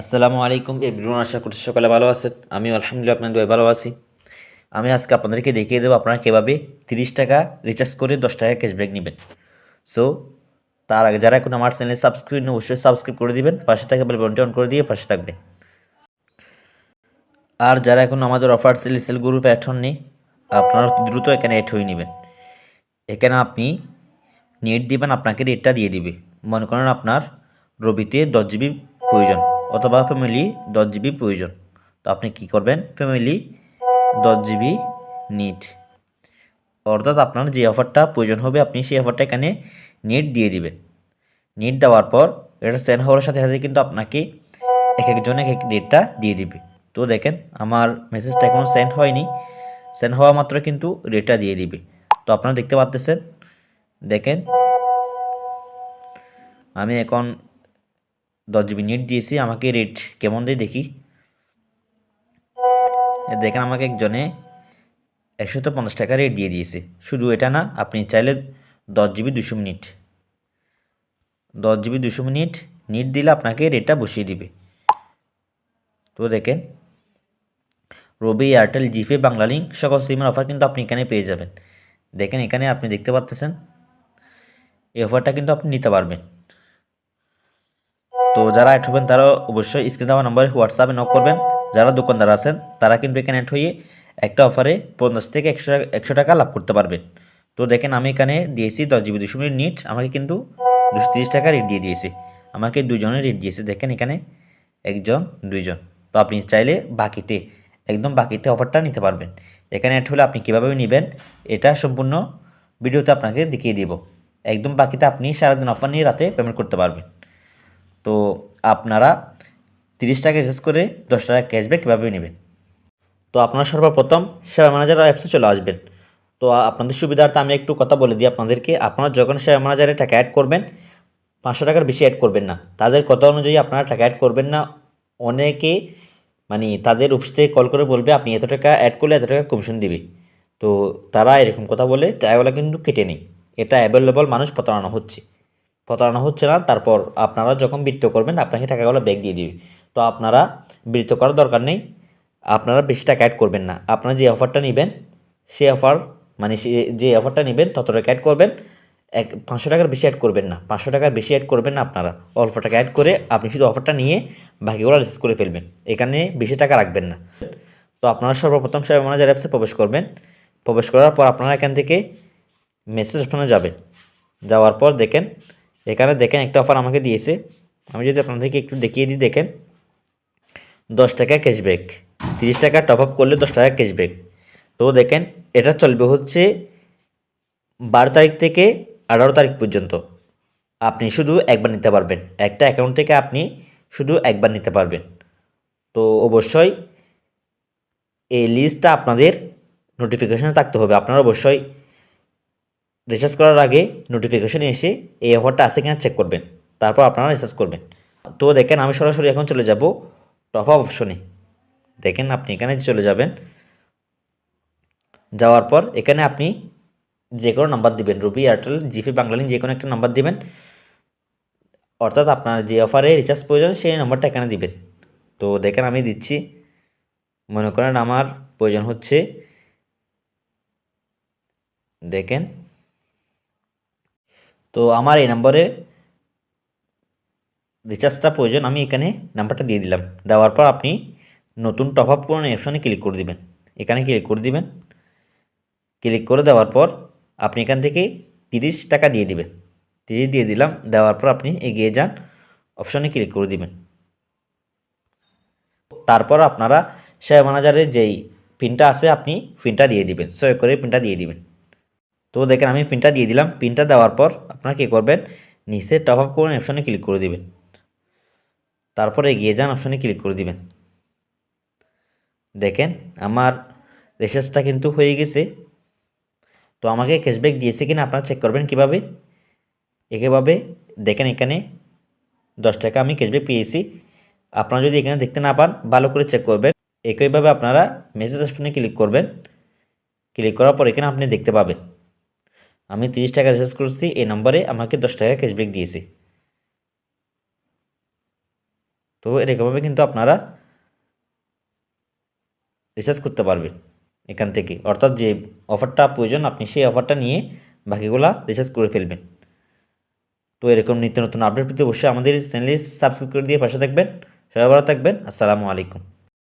আসসালামু আলাইকুম এভরিওয়ান, আশা করছি সকালে ভালো আছেন। আমি আলহামদুলিল্লাহ, আপনাদের দোয়ায় ভালো আছি। আমি আজকে আপনাদেরকে দেখিয়ে দেবো আপনারা কীভাবে তিরিশ টাকা রিচার্জ করে দশ টাকা ক্যাশব্যাক নেবেন। সো তার আগে যারা এখন আমার চ্যানেলে সাবস্ক্রাইব অবশ্যই সাবস্ক্রাইব করে দিবেন, পাশে থাকা বেল বাটনটি অন করে দিয়ে পাশে থাকবে। আর যারা এখন আমাদের offer sale sale group add হননি আপনারা দ্রুত এখানে অ্যাড হয়ে নেবেন। এখানে আপনি নেট দিবেন, আপনাকে রেটটা দিয়ে দিবে। মনে করেন আপনার রবিতে দশ জিবি প্রয়োজন। অথবা ফ্যামিলি দশ জিবি প্রয়োজন। তো আপনি কি করবেন? ফ্যামিলি দশ জিবি নিট অর্থাৎ আপনার যে অফারটা প্রয়োজন হবে, আপনি সেই অফারটা এখানে নেট দিয়ে দিবেন। নেট দেওয়ার পর এটা সেন্ড হওয়ার সাথে সাথে কিন্তু আপনাকে এক একজন এক এক রেটটা দিয়ে দিবে। তো দেখেন, আমার মেসেজটা এখনও সেন্ড হয়নি। সেন্ড হওয়া মাত্র কিন্তু রেটটা দিয়ে দিবে। তো আপনারা দেখতে পাচ্তেছেন দেখেন, আমি এখন দশ জিবি নেট দিয়েছি, আমাকে রেট কেমন দেয় দেখি। দেখেন, আমাকে একজনে একশত পঞ্চাশ টাকা রেট দিয়ে দিয়েছে। শুধু এটা না, আপনি চাইলে দশ জিবি দুশো মিনিট, দশ জিবি দুশো মিনিট নেট দিলে আপনাকে রেটটা বসিয়ে দিবে। তো দেখেন, রবি এয়ারটেল, জিপে, বাংলা লিঙ্ক সকল সিমের অফার কিন্তু আপনি এখানে পেয়ে যাবেন। দেখেন, এখানে আপনি দেখতে পাচ্তেছেন এই অফারটা কিন্তু আপনি নিতে পারবেন। তো যারা অ্যাড হবেন তারা অবশ্যই স্ক্রিন দেওয়া নম্বরে হোয়াটসঅ্যাপে নক করবেন। যারা দোকানদার আছেন, তারা কিন্তু এখানে অ্যাড হয়ে একটা অফারে পঞ্চাশ থেকে একশো একশো টাকা লাভ করতে পারবেন। তো দেখেন আমি এখানে দিয়েছি দশ জিবি দুশো মিনিট নিট আমাকে কিন্তু দুশো তিরিশ টাকা রেট দিয়ে দিয়েছে। আমাকে দুজনের রেট দিয়েছে। দেখেন এখানে একজন, দুইজন। তো আপনি চাইলে বাকিতে, একদম বাকিতে অফারটা নিতে পারবেন। এখানে অ্যাড হলে আপনি কীভাবে নেবেন, এটা সম্পূর্ণ ভিডিওতে আপনাকে দেখিয়ে দিব। একদম বাকিতে আপনি সারাদিন অফার নিয়ে রাতে পেমেন্ট করতে পারবেন। তো আপনারা তিরিশ টাকা রিচার্জ করে দশ টাকা ক্যাশব্যাক কীভাবে নেবেন। তো আপনারা সর্বপ্রথম সেবা ম্যানেজার অ্যাপসে চলে আসবেন। তো আপনাদের সুবিধার্থে আমি একটু কথা বলে দিই আপনাদেরকে। আপনারা যখন সেবা ম্যানেজারে টাকা অ্যাড করবেন, পাঁচশো টাকার বেশি অ্যাড করবেন না। তাদের কথা অনুযায়ী আপনারা টাকা অ্যাড করবেন না। অনেকে মানে তাদের অফিস থেকে কল করে বলবে, আপনি এত টাকা অ্যাড করলে এত টাকা কমিশন দিবে? তো তারা এরকম কথা বলে, টাকাগুলো কিন্তু কেটে নেই এটা অ্যাভেলেবল মানুষ প্রতারণা হচ্ছে। প্রতারণা হচ্ছে না, তারপর আপনারা যখন বৃত্ত করবেন, আপনাকে টাকাগুলো ব্যাক দিয়ে দিবে। তো আপনারা বৃত্ত করার দরকার নেই, আপনারা বেশি টাকা অ্যাড করবেন না। আপনারা যে অফারটা নেবেন, সে অফার মানে যে অফারটা নেবেন তত টাকা অ্যাড করবেন, এক পাঁচশো টাকার বেশি অ্যাড করবেন না। পাঁচশো টাকার বেশি অ্যাড করবেন না আপনারা। অল্প টাকা অ্যাড করে আপনি শুধু অফারটা নিয়ে বাকিগুলো রিসিভ করে ফেলবেন। এখানে বেশি টাকা রাখবেন না। তো আপনারা সর্বপ্রথম সেবা ম্যানেজার অ্যাপসে প্রবেশ করবেন। প্রবেশ করার পর আপনারা এখান থেকে মেসেজ অপশনে যাবেন। যাওয়ার পর দেখেন এখানে দেখেন একটা অফার আমাকে দিয়েছে। আমি যদি আপনাদেরকে একটু দেখিয়ে দিই, দেখেন। দশ টাকা ক্যাশব্যাক তিরিশ টাকা টপ আপ করলে দশ টাকা ক্যাশব্যাক তো দেখেন, এটা চলবে হচ্ছে বারো তারিখ থেকে আঠারো তারিখ পর্যন্ত। আপনি শুধু একবার নিতে পারবেন। একটা অ্যাকাউন্ট থেকে আপনি শুধু একবার নিতে পারবেন। তো অবশ্যই এই লিস্টটা আপনাদের নোটিফিকেশানে থাকতে হবে। আপনারা অবশ্যই রিচার্জ করার আগে নোটিফিকেশন এসে এই অফারটা আছে কিনা চেক করবেন। তারপর আপনারা রিচার্জ করবেন। তো দেখেন আমি সরাসরি এখন চলে যাব টপ আপ অপশনে দেখেন আপনি এখানে চলে যাবেন। যাওয়ার পর এখানে আপনি যে কোনো নাম্বার দিবেন। রুবি এয়ারটেল, জিপি বাংলালিন যে কোনো একটা নাম্বার দিবেন। অর্থাৎ আপনার যে অফারে রিচার্জ প্রয়োজন সেই নাম্বারটা এখানে দিবেন। তো দেখেন আমি দিচ্ছি। মনে করেন আমার প্রয়োজন হচ্ছে দেখেন তো আমার এই নম্বরে রিচার্জটা প্রয়োজন, আমি এখানে নাম্বারটা দিয়ে দিলাম। দেওয়ার পর আপনি নতুন টপ আপ কোনো অপশনে ক্লিক করে দিবেন। এখানে ক্লিক করে দিবেন। ক্লিক করে দেওয়ার পর আপনি এখান থেকে তিরিশ টাকা দিয়ে দিবেন। তিরিশ দিয়ে দিলাম, দেওয়ার পর আপনি এগিয়ে যান অপশনে ক্লিক করে দিবেন। তারপর আপনারা শেয়ার ম্যানেজারের যেই পিনটা আছে, আপনি পিনটা দিয়ে দিবেন। সয় করে পিনটা দিয়ে দিবেন। তো দেখেন আমি পিনটা দিয়ে দিলাম। পিনটা দেওয়ার পর আপনারা কী করবেন? নিচে টপ আপ করুন অপশনে ক্লিক করে দিবেন। তারপরে এগিয়ে যান অপশনে ক্লিক করে দিবেন। দেখেন, আমার রিচার্জটা কিন্তু হয়ে গেছে। তো আমাকে ক্যাশব্যাক দিয়েছে কিনা আপনারা চেক করবেন কীভাবে? একেভাবে দেখেন এখানে দশ টাকা আমি ক্যাশব্যাক পেয়েছি। আপনারা যদি এখানে দেখতে না পান, ভালো করে চেক করবেন। একইভাবে আপনারা মেসেজ অপশনে ক্লিক করবেন। ক্লিক করার পর এখানে আপনি দেখতে পাবেন। আমি তিরিশ টাকা রিচার্জ করছি, এই নম্বরে আমাকে দশ টাকা ক্যাশব্যাক দিয়েছে। তো এরকমভাবে কিন্তু আপনারা রিচার্জ করতে পারবেন এখান থেকে। অর্থাৎ যে অফারটা প্রয়োজন, আপনি সেই অফারটা নিয়ে বাকিগুলা রিচার্জ করে ফেলবেন। তো এরকম নিত্য নতুন আপডেট পেতে অবশ্যই আমাদের চ্যানেলে সাবস্ক্রাইব করে দিয়ে পাশে থাকবেন। সবাই ভালো থাকবেন। আসসালামু আলাইকুম।